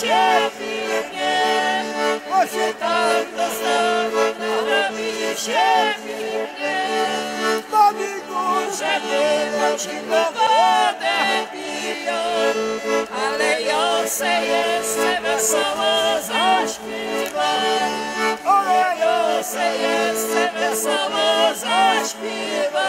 się pięknie, bo się tak dostało, robi się pięknie. Górze tylko zimną wodę piją, ale Jose jeszcze wesoło zaśpiewa. Ale Jose jeszcze wesoło zaśpiewa.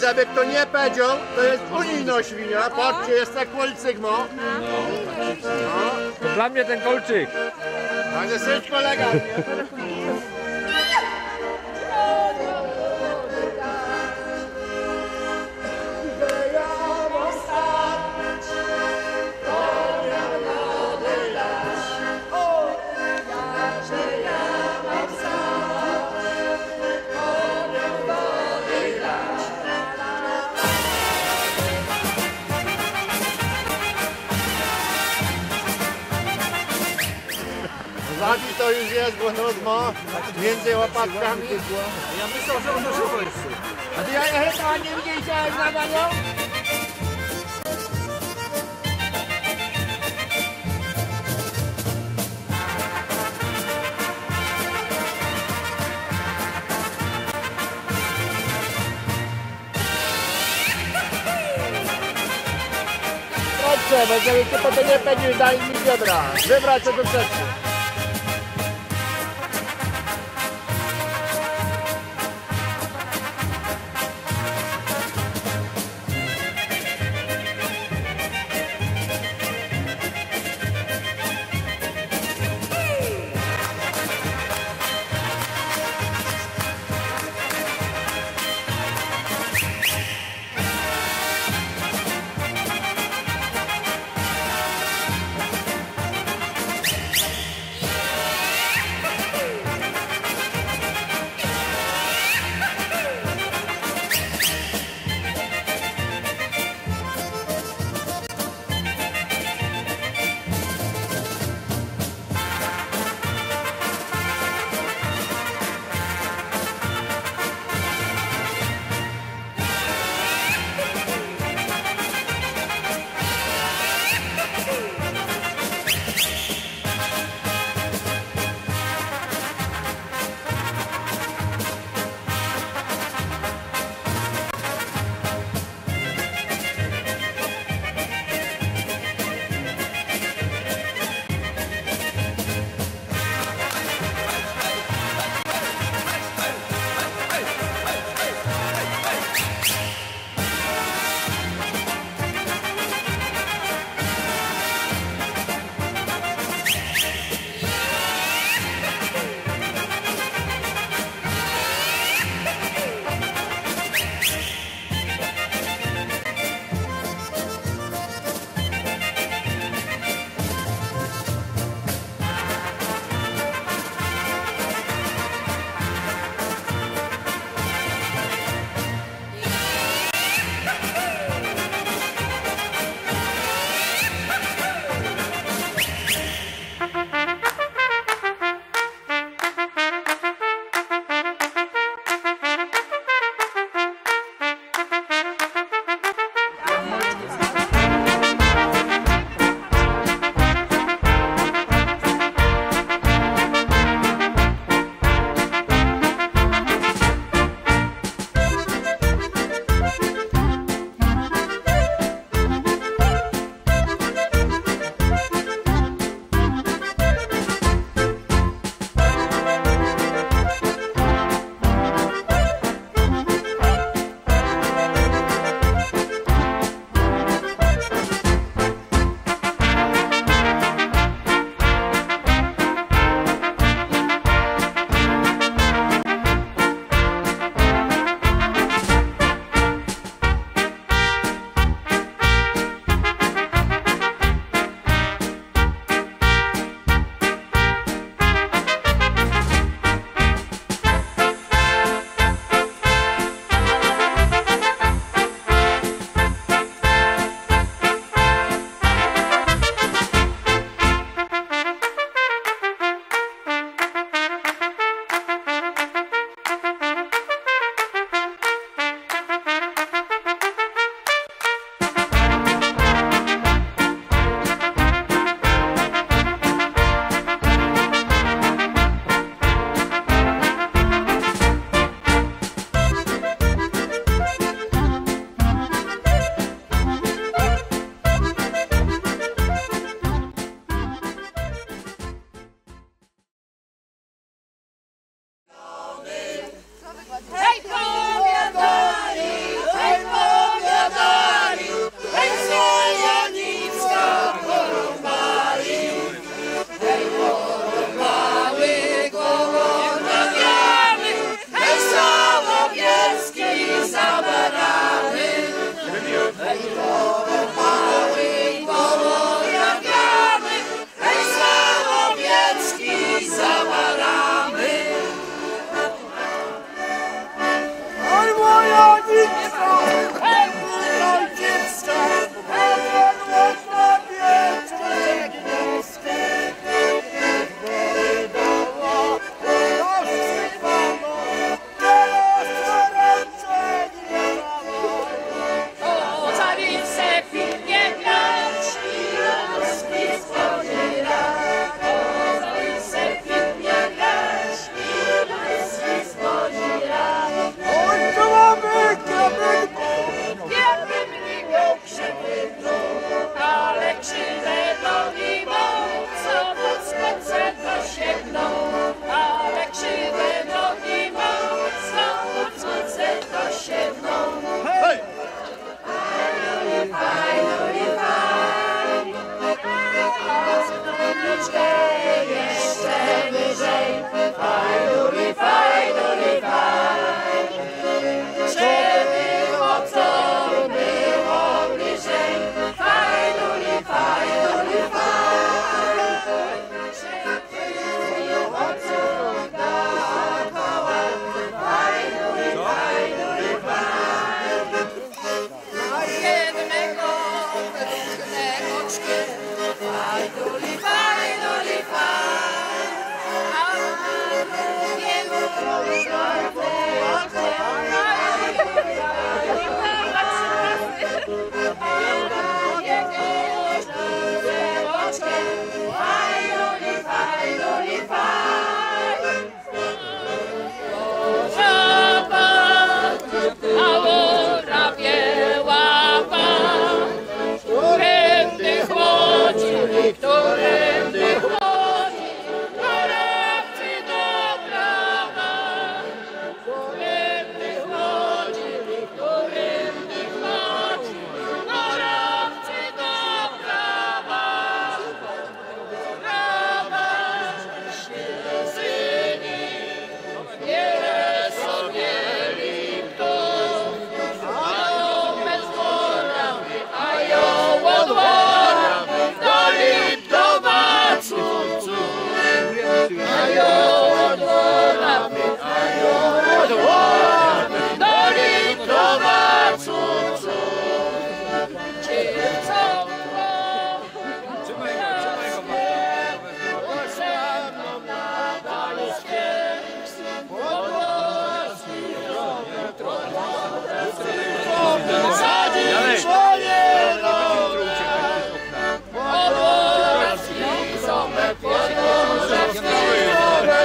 Żeby kto nie powiedział, to jest unijna świnia. Patrzcie, jest tak Polcygmo. No, To dla mnie ten kolczyk. a nie syn kolega. Zabi to już jest, bo nos ma między łopatkami. Ja myślałem, że on to żywo jeszcze. A ty ja chyba nie widziałeś na? Proszę, bo żeby ty potem nie pędzisz, daj mi biodra.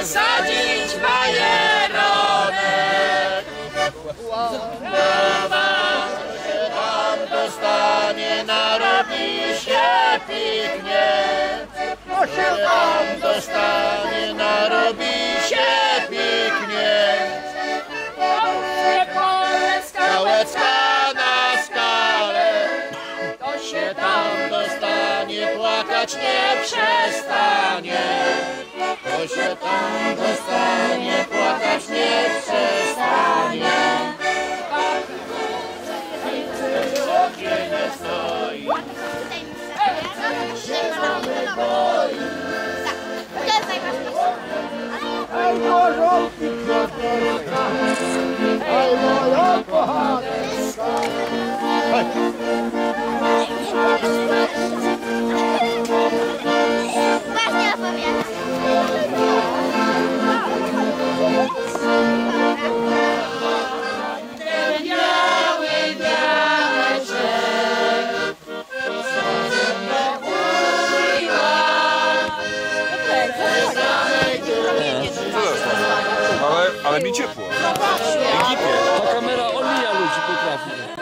sadzić bajeronek. Brawa, tam dostanie, narobi się piknie. śpiewać nie przestanie. Kto się tam dostanie, płakać nie przestanie. Tak, nie stoi. ale mi ciepło. Ekipie. Ta kamera omija ludzi potrafi.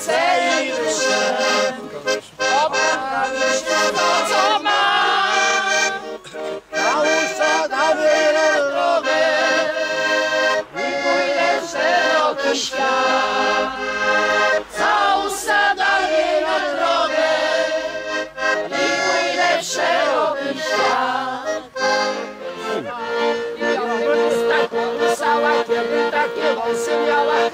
serce i duszę. Opadła mi się to, co mam. Na usta na wielą drogę i pójdę w szeroki świat. Za usta na drogę i pójdę w szeroki świat. Cała kiedy takie wąsy miała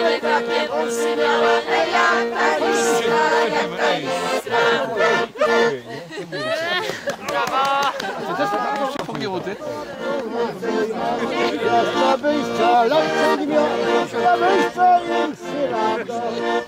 kiedy takie wąsy miała, hej, jak ta listra, jak ta listra. Żebyś lepszy miał, żebyś większy radość. Żebyś